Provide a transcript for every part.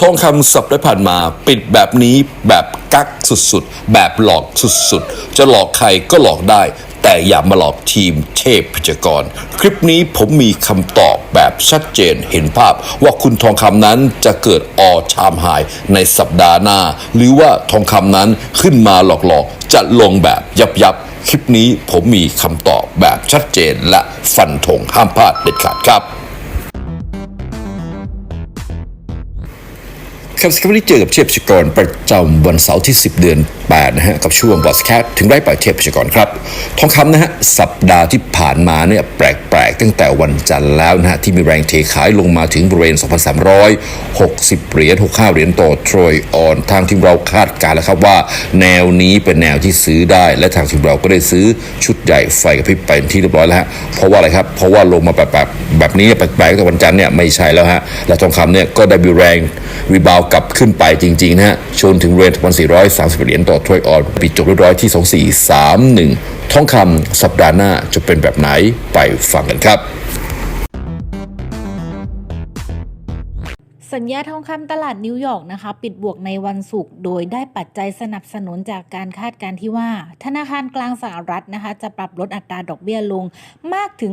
ทองคำสัปดาห์ผ่านมา ปิดแบบนี้แบบกักสุดๆ แบบหลอกสุดๆ จะหลอกใครก็หลอกได้ แต่อย่ามาหลอกทีมเทพพจกร คลิปนี้ผมมีคำตอบแบบชัดเจนเห็นภาพ ว่าคุณทองคำนั้นจะเกิดออชามหายในสัปดาห์หน้า หรือว่าทองคำนั้นขึ้นมาหลอกๆ จะลงแบบยับยับๆคลิปนี้ผมมีคำตอบแบบชัดเจนและฟันธงห้ามพลาดเด็ดขาดครับ ครับสกัปนี้เจอกับเทพชกรประจำวันเสาร์ที่ 10 เดือน8นะฮะกับช่วงบอสแคทถึงได้ปล่อยเทพชกรครับ ทองคำนะฮะสัปดาห์ที่ผ่านมาเนี่ยแปลกๆ ตั้งแต่วันจันทร์แล้วนะฮะที่มีแรงเทขายลงมาถึงบริเวณ 2,360 เหรียญ65 เหรียญต่อทรอยออน ทางทีมเราคาดการณ์แล้วครับว่า แนวนี้เป็นแนวที่ซื้อได้ และทางทีมเราก็ได้ซื้อชุดใหญ่ไฟกับพริบไปที่เรียบร้อยแล้วฮะเพราะว่าอะไรครับเพราะว่าลงมาแบบแบบแบบนี้แปลกๆตั้งแต่วันจันทร์เนี่ยไม่ใช่แล้วฮะและทองคำเนี่ยก็ได้มีแรงรีบาวกลับขึ้นไปจริงๆนะฮะชนถึงเรน1,430เหรียญต่อถ้วยออนปิดจบเรียบร้อยที่ 2431ทองคำสัปดาห์หน้าจะเป็นแบบไหนไปฟังกันครับสัญญาทองคำตลาดนิวยอร์กนะคะ ปิดบวกในวันศุกร์โดยได้ปัจจัยสนับสนุนจากการคาดการณ์ที่ว่า ธนาคารกลางสหรัฐนะคะ จะปรับลดอัตราดอกเบี้ยลงมากถึง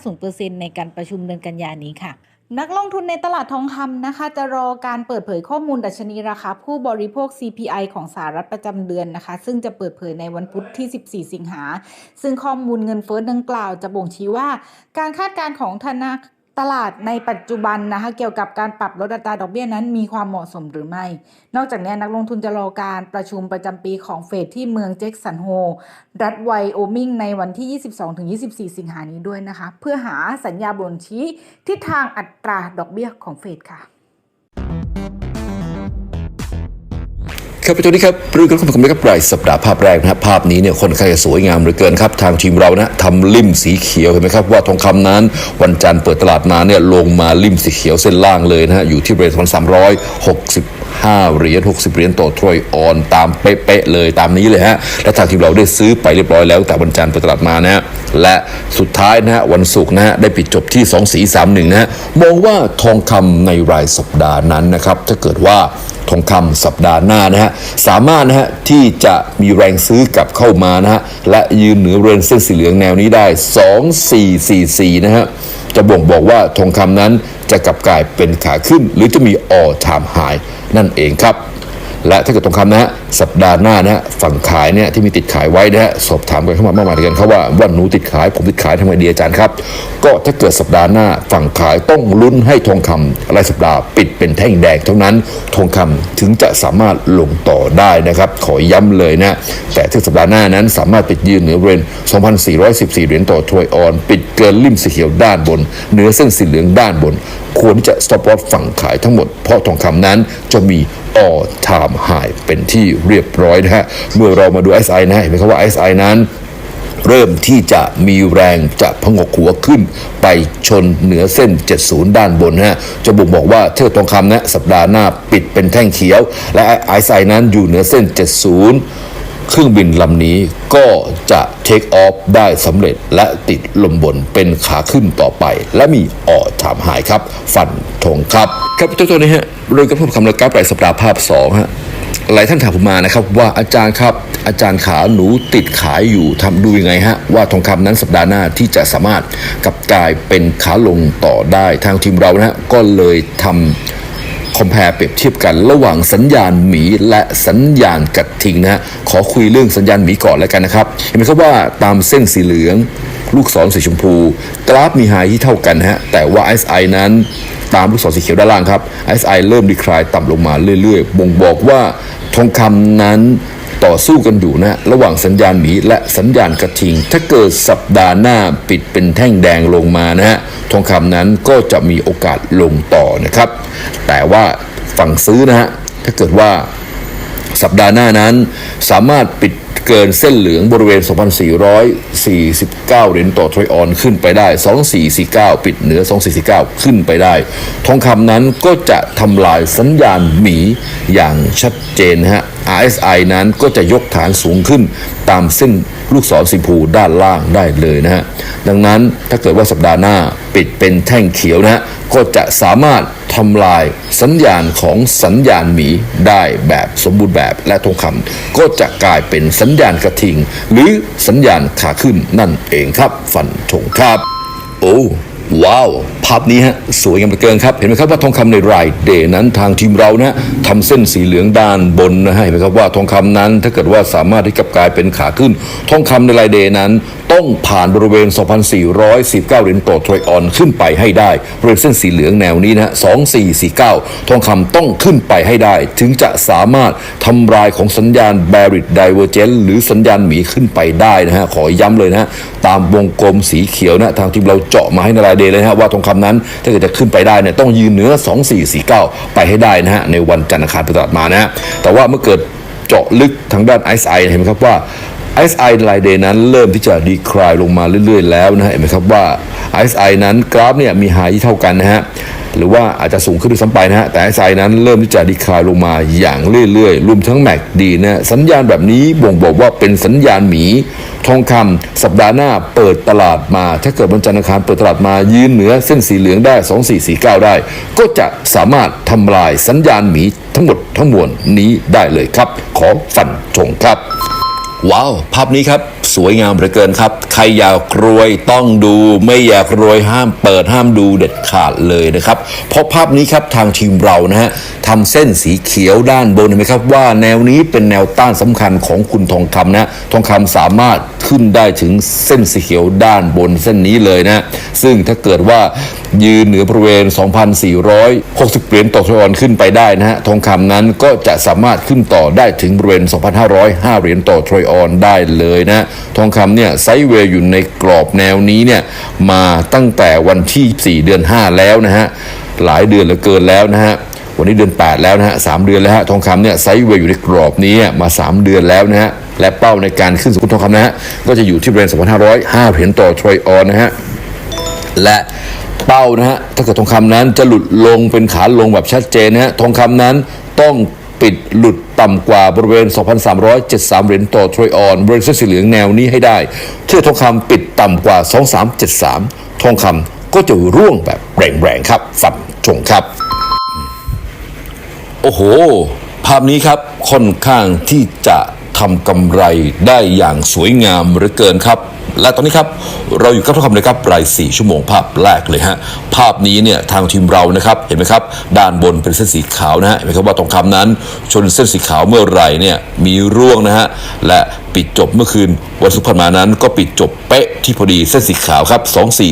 0.50%ในการประชุมเดือนกันยานี้ค่ะ นักลงทุนในตลาดทองคำนะคะ จะรอการเปิดเผยข้อมูลดัชนีราคาผู้บริโภค CPI ของสหรัฐประจำเดือนนะคะ ซึ่งจะเปิดเผยในวันพุธที่ 14 สิงหา ซึ่งข้อมูลเงินเฟ้อดังกล่าวจะบ่งชี้ว่า การคาดการณ์ของธนาคาร ตลาดในปัจจุบันนะคะเกี่ยวกับการปรับลดอัตราดอกเบี้ยนั้นมีความเหมาะสมหรือไม่ นอกจากนี้นักลงทุนจะรอการประชุมประจำปีของเฟดที่เมืองเจ็กสันโฮ รัฐไวโอมิงในวันที่ 22-24 สิงหานี้ด้วยนะคะ เพื่อหาสัญญาบ่งชี้ทิศทางอัตราดอกเบี้ยของเฟดค่ะ ครับปตัวนี้ครับเรื่องของผมนะครับรายสัปดาห์ภาพแรกนะครับภาพนี้เนี่ยค่อนข้างจะสวยงามเหลือเกินครับ ทางทีมเรานะทำริมสีเขียวเห็นไหมครับว่าทองคำนั้น วันจันทร์เปิดตลาดมาเนี่ยลงมาริมสีเขียวเส้นล่างเลยนะฮะอยู่ที่บริเวณสามร้อยหกสิบห้าเหรียญ60เหรียญต่อถ้วยออนตามเป๊ะๆเลยตามนี้เลยฮะและทางทีมเราได้ซื้อไปเรียบร้อยแล้วแต่วันจันทร์เปิดตลาดมานะฮะและสุดท้ายนะฮะวันศุกร์นะฮะได้ปิดจบที่2 4 3 1นะฮะมองว่าทองคำในรายสัปดาห์นั้นนะครับถ้าเกิดว่า ทองคำสัปดาห์หน้านะฮะสามารถนะฮะที่จะมีแรงซื้อกลับเข้ามานะฮะและยืนเหนือเรนเส้นสีเหลืองแนวนี้ได้ 2444 นะฮะจะบ่งบอกว่าทองคำนั้นจะกลับกลายเป็นขาขึ้น หรือจะมีออทามหายนั่นเองครับ และถ้าเกิดทองคำนะฮะสัปดาห์หน้านะฮะฝั่งขายเนี่ยที่มีติดขายไว้นะฮะสอบถามกันเข้ามามากมายเลยกันครับว่าว่าหนูติดขายผมติดขายทำไงดีอาจารย์ครับ ก็ถ้าเกิดสัปดาห์หน้าฝั่งขายต้องลุ้นให้ทองคำรายสัปดาห์ปิดเป็นแท่งแดงเท่านั้นทองคำถึงจะสามารถลงต่อได้นะครับ ขอย้ำเลยนะ แต่ถ้าสัปดาห์หน้านั้นสามารถปิดยืนเหนือบริเวณ2,414 เหรียญต่อถ้วยออน ปิดเกินริมสีเขียวด้านบนเหนือเส้นสีเหลืองด้านบน ควรที่จะ stop loss ฝั่งขายทั้งหมดเพราะทองคำนั้นจะมี all time หายเป็นที่เรียบร้อยนะฮะเมื่อเรามาดู SI นะเห็นไหมครับว่า SI นั้นเริ่มที่จะมีแรงจะพงกหัวขึ้น ไปชนเหนือเส้น 70 ด้านบนนะฮะจะบ่งบอกว่าเทือกทองคำนะสัปดาห์หน้าปิดเป็นแท่งเขียว และไอซ์ไซนั้นอยู่เหนือเส้น 70 เครื่องบินลำนี้ก็จะเทคออฟได้สำเร็จและติดลมบนเป็นขาขึ้นต่อไป และมีออถามหายครับ ฟันธงครับ ครับตัวตัวนี้ฮะเรื่องกับผมคำนวณกราฟรายสัปดาห์ภาพ2ฮะหลายท่านถามผมมานะครับว่าอาจารย์ครับ อาจารย์ขาหนูติดขายอยู่ทำดูยังไงฮะ ว่าทองคำนั้นสัปดาห์หน้าที่จะสามารถกลับกลายเป็นขาลงต่อได้ทางทีมเรานะฮะก็เลยทำ คอมเพลเปรียบเทียบกันระหว่างสัญญาณหมีและสัญญาณกระทิงนะฮะขอคุยเรื่องสัญญาณหมีก่อนแล้วกันนะครับ เห็นไหมครับว่าตามเส้นสีเหลือง ลูกศรสีชมพู กราฟมีไฮที่เท่ากันฮะแต่ว่า SI นั้นตามลูกศรสีเขียวด้านล่างครับ SI เริ่มดีคลายต่ำลงมาเรื่อยๆ บ่งบอกว่าทองคำนั้น ต่อสู้กันอยู่นะ ระหว่างสัญญาณหมีและสัญญาณกระทิง ถ้าเกิดสัปดาห์หน้าปิดเป็นแท่งแดงลงมานะฮะทองคำนั้นก็จะมีโอกาสลงต่อนะครับ แต่ว่าฝั่งซื้อนะฮะถ้าเกิดว่าสัปดาห์หน้านั้นสามารถปิด เกินเส้นเหลืองบริเวณ 2,449 เหรียญต่อทรอยออนขึ้นไปได้ 2449 ปิดเหนือ 2449 ขึ้นไปได้ ทองคำนั้นก็จะทำลายสัญญาณหมีอย่างชัดเจนฮะ RSI นั้นก็จะยกฐานสูงขึ้นตามเส้นลูกศรสีพูด้านล่างได้เลยนะฮะ ดังนั้นถ้าเกิดว่าสัปดาห์หน้าปิดเป็นแท่งเขียวนะฮะ ก็จะสามารถทำลายสัญญาณของสัญญาณหมีได้แบบสมบูรณ์แบบและทองคำก็จะกลายเป็นสัญญาณกระทิง หรือสัญญาณขาขึ้นนั่นเองครับ ฟันธงครับ โอ้ ว้าวภาพนี้ฮะสวยงามเหลือเกินครับ เห็นไหมครับว่าทองคำในรายเดย์นั้นทางทีมเรานะทำเส้นสีเหลืองด้านบนนะฮะเห็นไหมครับว่าทองคำนั้นถ้าเกิดว่าสามารถที่จะกลายเป็นขาขึ้น ทองคำในรายเดย์นั้น ต้องผ่านบริเวณ 2,419เหรียญต่อทรอยออนขึ้นไปให้ได้บริเวณเส้นสีเหลืองแนวนี้นะฮะ2449 ทองคำต้องขึ้นไปให้ได้ ถึงจะสามารถทำลายของสัญญาณ Barrett Divergence หรือสัญญาณหมีขึ้นไปได้นะฮะขอย้ำเลยนะฮะตามวงกลมสีเขียวนะทางทีมเราเจาะมาให้ในรายเดย์เลยนะฮะว่าทองคำนั้นถ้าเกิดจะขึ้นไปได้เนี่ยต้องยืนเหนือ 2449 ไปให้ได้นะฮะในวันจันทร์อังคารไปตลอดมานะฮะแต่ว่าเมื่อเกิดเจาะลึกทางด้านไอซ์ไอเห็นไหมครับว่า SI รายเดย์นั้นเริ่มที่จะดีคลายลงมาเรื่อย ๆ แล้วนะฮะเห็นไหมครับว่าไอซ์ไอนั้นกราฟเนี่ยมีหายที่เท่ากันนะฮะ หรือว่าอาจจะสูงขึ้นด้วยซ้ำไปนะฮะแต่ SI นั้นเริ่มที่จะดีคลายลงมาอย่างเรื่อยๆ รวมทั้งแม็กดีนะสัญญาณแบบนี้บ่งบอกว่าเป็นสัญญาณหมี ทองคำสัปดาห์หน้าเปิดตลาดมา ถ้าเกิดวันจันทร์อังคารเปิดตลาดมายืนเหนือเส้นสีเหลืองได้ 2449 ได้ ก็จะสามารถทำลายสัญญาณหมีทั้งหมดทั้งมวลนี้ได้เลยครับ ขอฟันธงครับ ว้าวภาพนี้ครับสวยงามเหลือเกินครับ ใครอยากรวยต้องดูไม่อยากรวยห้ามเปิดห้ามดูเด็ดขาดเลยนะครับ เพราะภาพนี้ครับทางทีมเรานะฮะทำเส้นสีเขียวด้านบนเห็นไหมครับว่าแนวนี้เป็นแนวต้านสำคัญของคุณทองคำนะทองคำสามารถขึ้นได้ถึงเส้นสีเขียวด้านบนเส้นนี้เลยนะ ซึ่งถ้าเกิดว่ายืนเหนือบริเวณ 2,460 เหรียญต่อทอนขึ้นไปได้นะฮะทองคำนั้นก็จะสามารถขึ้นต่อได้ถึงบริเวณ 2,505 เหรียญต่อทรอยออนได้เลยนะ ทองคำเนี่ยไซด์เวย์อยู่ในกรอบแนวนี้เนี่ยมาตั้งแต่วันที่ 4 เดือน 5 แล้วนะฮะ หลายเดือนเหลือเกินแล้วนะฮะวันนี้เดือน 8 แล้วนะฮะสามเดือนแล้วฮะทองคำเนี่ยไซด์เวย์อยู่ในกรอบนี้มา 3 เดือนแล้วนะฮะและเป้าในการขึ้นสู่ทองคำนะฮะก็จะอยู่ที่บริเวณ2,505เหรียญต่อทรอยออนนะฮะและเป้านะฮะถ้าเกิดทองคำนั้นจะหลุดลงเป็นขาลงแบบชัดเจนนะฮะทองคำนั้นต้อง ปิดหลุดต่ำกว่าบริเวณ 2,373 เหรียญต่อทรอยออนบริเวณเส้นสีเหลืองแนวนี้ให้ได้เท่าทองคำปิดต่ำกว่า 2373 ทองคำก็จะร่วงแบบแรงๆครับ ฝันชงครับ โอ้โห ภาพนี้ครับค่อนข้างที่จะ ทำกำไรได้อย่างสวยงามเหลือเกินครับ และตอนนี้ครับเราอยู่กับทองคำเลยครับราย 4 ชั่วโมงภาพแรกเลยฮะภาพนี้เนี่ยทางทีมเรานะครับเห็นไหมครับ ด้านบนเป็นเส้นสีขาวนะฮะเห็นไหมครับว่าทองคำนั้น ชนเส้นสีขาวเมื่อไหร่เนี่ยมีร่วงนะฮะและปิดจบเมื่อคืนวันศุกร์ผ่านมานั้นก็ปิดจบเป๊ะที่พอดีเส้นสีขาวครับ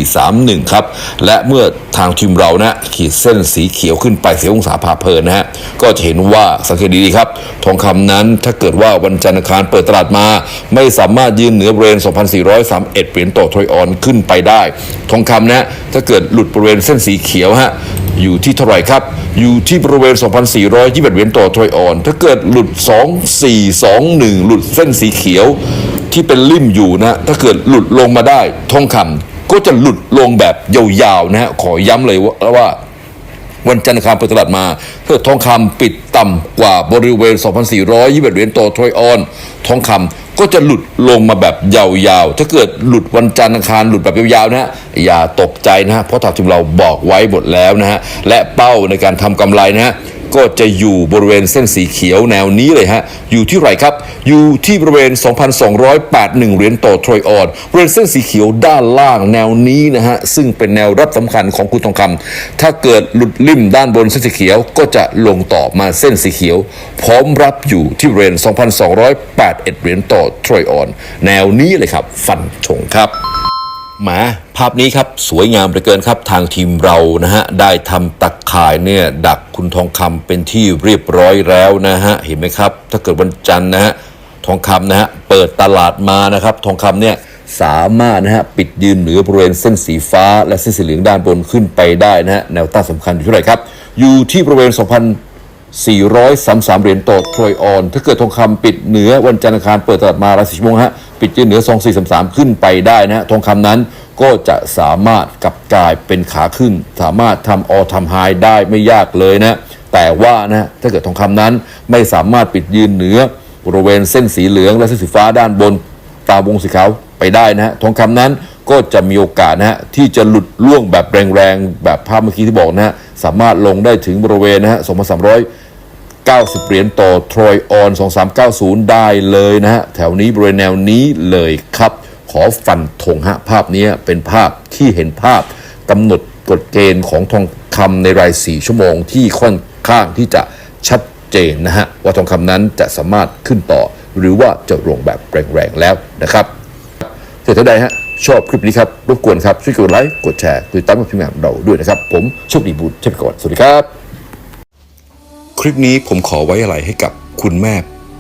2431 ครับ และเมื่อทางทีมเรานะขีดเส้นสีเขียวขึ้นไปเสียองศาพาเพลินนะฮะก็จะเห็นว่าสังเกตดีๆครับ ทองคำนั้นถ้าเกิดว่าวันจันทร์อังคารเปิดตลาดมา ไม่สามารถยืนเหนือบริเวณ 2,431เหรียญต่อทรอยออนขึ้นไปได้ ทองคำนะถ้าเกิดหลุดบริเวณเส้นสีเขียวฮะอยู่ที่เท่าไหร่ครับ อยู่ที่บริเวณ 2,421เหรียญต่อทรอยออน ถ้าเกิดหลุด 2421 หลุดเส้นสีเขียวที่เป็นลิ่มอยู่นะ ถ้าเกิดหลุดลงมาได้ทองคำก็จะหลุดลงแบบยาวๆนะฮะขอย้ำเลยว่า วันจันทร์คามเปิดตลาดมาเพื่อทองคำปิดต่ำกว่าบริเวณ 2,421เหรียญต่อทรอยออน ทองคำก็จะหลุดลงมาแบบยาวๆ ถ้าเกิดหลุดวันจันทร์อังคารหลุดแบบยาวๆนะฮะอย่าตกใจนะฮะเพราะทางทีมเราบอกไว้หมดแล้วนะฮะและเป้าในการทำกำไรนะฮะ ก็จะอยู่บริเวณเส้นสีเขียวแนวนี้เลยฮะ อยู่ที่ไหนครับ อยู่ที่บริเวณ 2,281 เหรียญต่อทรอยออนบริเวณเส้นสีเขียวด้านล่างแนวนี้นะฮะ ซึ่งเป็นแนวรับสำคัญของคุณทองคำถ้าเกิดหลุดลิ่มด้านบนเส้นสีเขียวก็จะลงต่อมาเส้นสีเขียว พร้อมรับอยู่ที่บริเวณ 2,281 เหรียญต่อทรอยออนแนวนี้เลยครับ ฟันชงครับ หมาภาพนี้ครับสวยงามเหลือเกินครับทางทีมเรานะฮะได้ทำตักข่ายเนี่ยดักคุณทองคำเป็นที่เรียบร้อยแล้วนะฮะเห็นไหมครับ ถ้าเกิดวันจันทร์นะฮะทองคำนะฮะเปิดตลาดมานะครับทองคำเนี่ยสามารถนะฮะปิดยืนเหนือบริเวณเส้นสีฟ้า และเส้นสีเหลืองด้านบนขึ้นไปได้นะฮะแนวต้านสำคัญอยู่เท่าไหร่ครับ อยู่ที่บริเวณ 2,433 เหรียญต่อทรอยออน ถ้าเกิดทองคำปิดเหนือวันจันทร์อังคารเปิดตลาดมาราศีชั่วโมงฮะ ปิดยืนเหนือ 2433 ขึ้นไปได้นะฮะทองคำนั้นก็จะสามารถกลับกลายเป็นขาขึ้น สามารถทำออทำไฮได้ไม่ยากเลยนะ แต่ว่านะถ้าเกิดทองคำนั้นไม่สามารถปิดยืนเหนือบริเวณเส้นสีเหลืองและเส้นสีฟ้าด้านบนตามวงสีขาวไปได้นะฮะทองคำนั้นก็จะมีโอกาสนะฮะที่จะหลุดล่วงแบบแรงๆ แบบภาพเมื่อกี้ที่บอกนะฮะสามารถลงได้ถึงบริเวณนะฮะ 90 เหรียญต่อทรอยออน 2390 ได้เลยนะฮะ แถวนี้บริเวณแนวนี้เลยครับ ขอฟันธงฮะ ภาพนี้เป็นภาพที่เห็นภาพกำหนดกฎเกณฑ์ของทองคำในราย 4 ชั่วโมงที่ค่อนข้างที่จะชัดเจนนะฮะ ว่าทองคำนั้นจะสามารถขึ้นต่อ หรือว่าจะลงแบบแรงๆแล้วนะครับเสร็จเท่าใดฮะชอบคลิปนี้ครับ รบกวนครับ ช่วยกดไลค์ กดแชร์ กดติดตามกับทีมงานของเราด้วยนะครับ ผมโชคดีบุญเช่นก่อนสวัสดีครับ ลิปนี้ผมขอไว้อะไรให้กับคุณแม่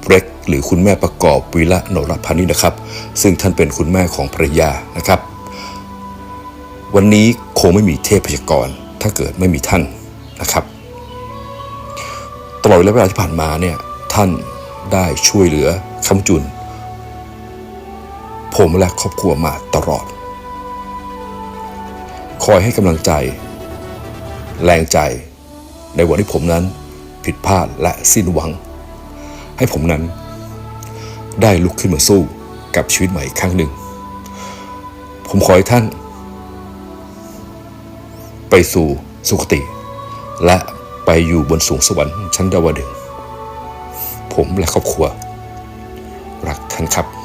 เล็ก หรือคุณแม่ประกอบวีระโนรพันธ์นี่นะครับ ซึ่งท่านเป็นคุณแม่ของภรรยานะครับ วันนี้คงไม่มีเทพยากรถ้าเกิดไม่มีท่านนะครับ ตลอดระยะเวลาที่ผ่านมาเนี่ยท่านได้ช่วยเหลือคำจุน ผมและครอบครัวมาตลอด คอยให้กำลังใจ แรงใจในวันที่ผมนั้น ผิดพลาดและสิ้นหวัง ให้ผมนั้น ได้ลุกขึ้นมาสู้กับชีวิตใหม่อีกครั้งหนึ่ง ผมขอให้ท่าน ไปสู่สุคติ และไปอยู่บนสูงสวรรค์ชั้นดาวดึงผมและครอบครัว รักท่านครับ